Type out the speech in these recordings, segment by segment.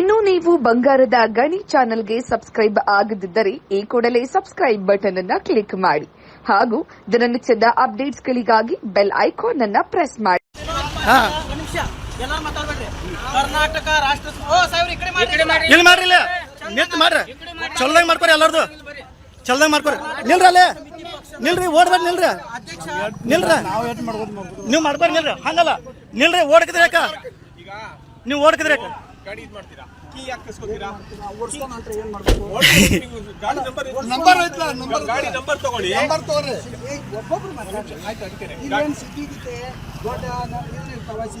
ಇನ್ನು ನೀವು ಬಂಗಾರದ ಗಣಿ ಚಾನೆಲ್ಗೆ ಸಬ್ಸ್ಕ್ರೈಬ್ ಆಗದಿದ್ದರೆ ಈ ಕೂಡಲೇ ಸಬ್ಸ್ಕ್ರೈಬ್ ಬಟನ್ ಅನ್ನ ಕ್ಲಿಕ್ ಮಾಡಿ ಹಾಗೂ ದಿನನಿತ್ಯದ ಅಪ್ಡೇಟ್ಸ್ಗಳಿಗಾಗಿ ಬೆಲ್ ಐಕಾನ್ ಅನ್ನ ಪ್ರೆಸ್ ಮಾಡಿ. ಕರ್ನಾಟಕ ರಾಷ್ಟ್ರ ಇಲ್ಲಿ ಮಾಡ್ರಿ ಇಲ್ಲಿ. ನಿಂತು ಮಾಡ್ರಿ. ಚಲ್ದಂಗ್ ಮಾಡ್ಕೊರಿ ಎಲ್ಲಾರ್ದು. ಚಲ್ದಂಗ್ ಮಾಡ್ಕೊರಿ. ನಿಲ್ರಿ ಅಲ್ಲೇ. ನಿಲ್ರಿ ಓಡ್ಬೇಡಿ ನಿಲ್ರಿ. ನಿಲ್ರಿ. ನೀವು ಮಾಡ್ಬಾರ್ರಿ ನಿಲ್ರಿ. ಹಂಗಲ್ಲ. ನಿಲ್ರಿ ಓಡಕಿದ್ರೆ ಯಾಕ? ನೀವು ಓಡಕಿದ್ರೆ ಯಾಕ? ಗಾಡಿ ಇದ್ ಮಾಡ್ತೀರಾ? ಕೀ ಹಾಕಿಸ್ಕೊತೀರಾ ಗಾಡಿ ನಂಬರ್ ನಂಬರ್ ಐತ್ಲ? ನಂಬರ್ ಗಾಡಿ ನಂಬರ್ ತಗೊಳ್ಳಿ. ನಂಬರ್ ತಗೋರಿ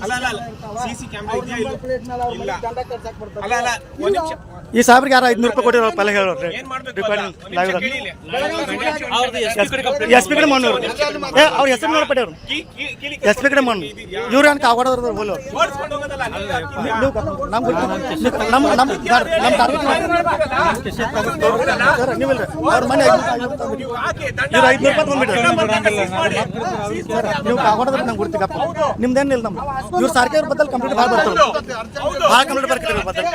ಅಲ್ಲ ಅಲ್ಲ ಅಲ್ಲ. ಸಿಸಿ ಕ್ಯಾಮ್ರಾ ಇದೆಯಾ ಇಲ್ಲ. ಇಲ್ಲ ಅಲ್ಲ ಅಲ್ಲ ಒಂದ್ ನಿಮಿಷ. ಈ ಸಾಬ್ರಿಗೆ ಯಾರು ಐದ್ನೂರು ರೂಪಾಯಿ ಕೊಟ್ಟಿರೋ ಪಲ್ಲ ಹೇಳೋರು. ಎಸ್ ಪಿ ಕಡೆ ಮಣ್ಣು ಅವ್ರ ಹೆಸರು ನೋಡ್ಪಟ್ಟಿ ಅವ್ರು ಕೀ ಕೀ ಕೀಲಿ ಎಸ್ ಪಿ ಕಡೆ ಮಣ್ಣು. ಇವ್ರು ಏನು ಕಾಗೋಡೋದ್ರ ಹೋಲೋರು ನೀವು ಇವ್ರು ಕಾಗೋಡೋದ್ರ ನಮ್ಮ ಇವ್ರು ಸರ್ಕಾರ ಬದಲ್ ಕಂಪ್ಲೀಟ್ ಭಾಳ ಬರ್ತಾರೆ. ಭಾಳ ಕಂಪ್ಲೀಟ್ ಬರ್ತಾರೆ ಬದಲು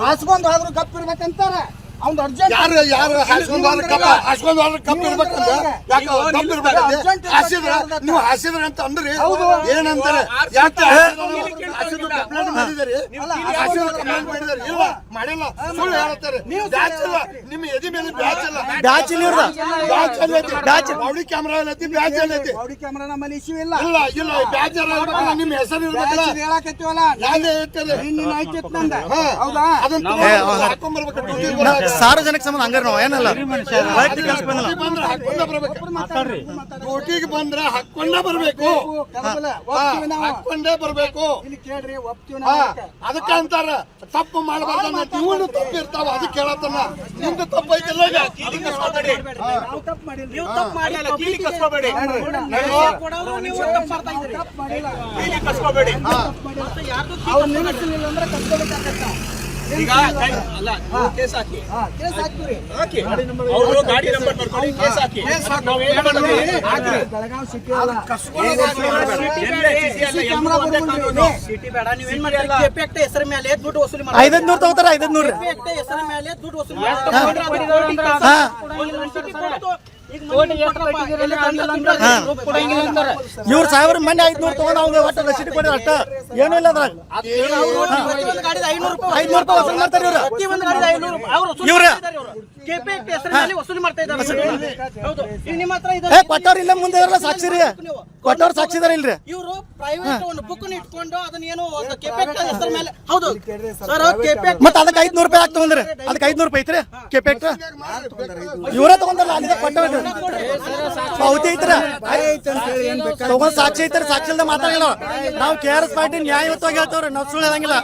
ಹಾಸ್ಕೊಂಡು ಆದ್ರೂ ಗಪ್ ಇರ್ಬೇಕಂತಾರ ಅವ್ನ್ ಅರ್ಜೆಂಟ್ ಯಾರು ಯಾರು ಹಾಸ್ಕೊಂಡ್ ಹೋದ್ರ ಕಪ್ಪ ಹಾಸ್ಕೊಂಡ್ ಹೋದ್ರ ಕಪ್ಪ ಯಾಕ ಹಾಸಿದ್ರ ನೀವು ಹಾಸಿದ್ರ ಅಂತ ಅಂದ್ರಿ ಏನಂತಾರೆ? ಯಾಕೆ ಹಾಸಿದ್ರು ಕಂಪ್ಲೇಂಟ್ ಮಾಡಿದಿರಿ ಹಾಸಿದ್ರು ಕಂಪ್ಲೇಂಟ್ ಮಾಡಿದಿರಿ ಇಲ್ಲ ಮಾಡಿಲ್ಲ. ಸುಳ್ಳು ಹೇಳ್ತಾರೆ ಬ್ಯಾಚ್ ಇಲ್ಲ ನಿಮ್ಮ ಎದಿ ಮೇಲೆ ಬ್ಯಾಚ್ ಇಲ್ಲ ಬ್ಯಾಚ್ ಇಲ್ಲಿ ಇವ್ರದ ಬ್ಯಾಚ್ ಎಲ್ಲೈತಿ ಬ್ಯಾಚ್ ಬಾಡಿ ಕ್ಯಾಮ್ರಾ ಎಲ್ಲೈತಿ ಬ್ಯಾಚ್ ಎಲ್ಲೈತಿ ಬಾಡಿ ಕ್ಯಾಮ್ರಾ ನಮ್ಮ ಇಶ್ಯೂ ಇಲ್ಲ. ಇಲ್ಲ ಇಲ್ಲ ಬ್ಯಾಚ್ ಇರ್ಬೇಕಲ್ಲ ನಿಮ್ಮ ಹೆಸರು ಇರ್ಬೇಕಲ್ಲ. ಬ್ಯಾಚ್ ಹೇಳಕತ್ತೀವಲ್ಲ? ಯಾವ್ದೇ ಇರ್ತದೆ ನಿನ್ನ ಆಯ್ತು ನಂದ. ಹಾ. ಹೌದಾ? ಅದನ್ನ ಏ, ಅವ್ನು- ಹಾಕೊಂಡ್ಬರ್ಬೇಕು ಡ್ಯೂಟಿಗೆ ಬಂದಾಗ. ಸಾರ್ವಜನಿಕ ಸಂಬಂಧ ಹಂಗಾರ ನಾವು ಏನಲ್ಲ? ವೈಯಕ್ತಿಕ ಕೆಲಸ ಬಂದಿಲ್ಲ. ಡ್ಯೂಟಿಗೆ ಬಂದ್ರೆ ಹಾಕೊಂಡ ಬರ್ಬೇಕು ಡ್ಯೂಟಿಗೆ ಬಂದ್ರೆ ಹಾಕೊಂಡೇ ಬರ್ಬೇಕು. ಕೆಲವಲ್ಲ ಹಾ, ಹಾಕೊಂಡೇ ಬರ್ಬೇಕು. ಕೇಳ್ರಿ ಒಪ್ತೀವಿ ಅದಕ್ಕೆ. ಅಂತಾರ. ತಪ್ಪು ಮಾಡಬಾರ್ದ ಇವನು ತಪ್ಪು ಇರ್ತಾವ ಅದಕ್ಕೆ ಹೇಳತ್ತನ. ನಿಮ್ದು ತಪ್ಪು ಐತಿಲ್ಲ. ನಾವು ತಪ್ಪು ಮಾಡಿಲ್ಲ. ನೀವು ತಪ್ಪು ಮಾಡಿಲ್ಲ. ಕೀಲಿ ಕಸ್ಕೋಬೇಡಿ ನೀವು ತಪ್ಪು ಮಾಡ್ತಾ ಇದ್ದೀರಿ. ತಪ್ಪು ಮಾಡಿಲ್ಲ. ಕೀಲಿ ಕಸ್ಕೋಬೇಡಿ ಮತ್ತೆ ಯಾರ್ದು ಅವ್ರು ನಿಲ್ಲಿಸಲಿಲ್ಲ ಅಂದ್ರೆ ಕಸ್ಕೊಬೇಕಾಗತ್ತ ಈಗ ಅಲ್ಲ ಕೇಸ್ ಹಾಕಿ. ಹಾಕಿ. ಅವರು ಗಾಡಿ ನಂಬರ್ ಬರ್ಕೊಳ್ಳಿ ಕೇಸ್ ಹಾಕಿ. ನಾವು ಏನ್ ಹೆಸರ ಮೇಲೆ ದುಡ್ಡು ವಸೂಲಿ ಮಾಡಿ ತಗೋತಾರ ಹೆಸರ ದುಡ್ಡು ವಸೂಲಿ ಅಂತಾರೆ. ಇವ್ರು ಸಾವಿರ ಮನೆ ಐದ್ನೂರು ತಗೊಂಡ್ ಅವ್ಗೆ ಒಟ್ಟು ರಸೀದಿ ಕೊಡಿ ಅಷ್ಟ ಏನೂ ಇಲ್ಲ ಅದ್ರಾಗ ಐನೂರು ರೂಪಾಯಿ ವಸೂಲ್ ಮಾಡ್ತಾರೆ ಇವ್ರು. ಕೊಟ್ಟವ್ರು ಇಲ್ಲ ಮುಂದೆ ಇರಲ್ಲ ಸಾಕ್ಷಿ ರೀ. ಕೊಟ್ಟವ್ರು ಸಾಕ್ಷಿದಾರ ಇಲ್ರಿ. ಇವರು ಪ್ರೈವೇಟ್ ಒಂದು ಬುಕ್ ಇಟ್ಕೊಂಡು ಅದನ್ನ ಏನೋ ಒಂದು ಕೆಪೆಕ್ಟ ಹೆಸರ ಮೇಲೆ ಹೌದು. ಸರ್ ಕೆಪೆಕ್ಟ ಮತ್ತೆ ಅದಕ್ಕೆ ಐದ್ನೂರು ರೂಪಾಯಿ ಆಗ್ತಾವ ಅದಕ್ಕೆ ಐದ್ನೂರು ರೂಪಾಯಿ ಐತ್ರಿ. ಕೆಪೆಕ್ಟ್ ಇವರೇ ತಗೊಂಡಲ್ಲ ಅಲ್ಲಿ ಕೊಟ್ಟವ್ರಿ ಪಾವತಿ ಐತ್ರ ತಗೊಂಡ್ ಸಾಕ್ಷಿ ಐತ್ರಿ ಸಾಕ್ಷಿ ಇಲ್ದ ಮಾತಾಡಿಲ್ಲ. ನಾವು ಕೆ ಆರ್ ಎಸ್ ಪಾರ್ಟಿ ನ್ಯಾಯಯುತವಾಗಿ ಹೇಳ್ತೇವ್ರಿ ನಾವು ಸುಳ್ಳು ಹೇಳಂಗಿಲ್ಲ.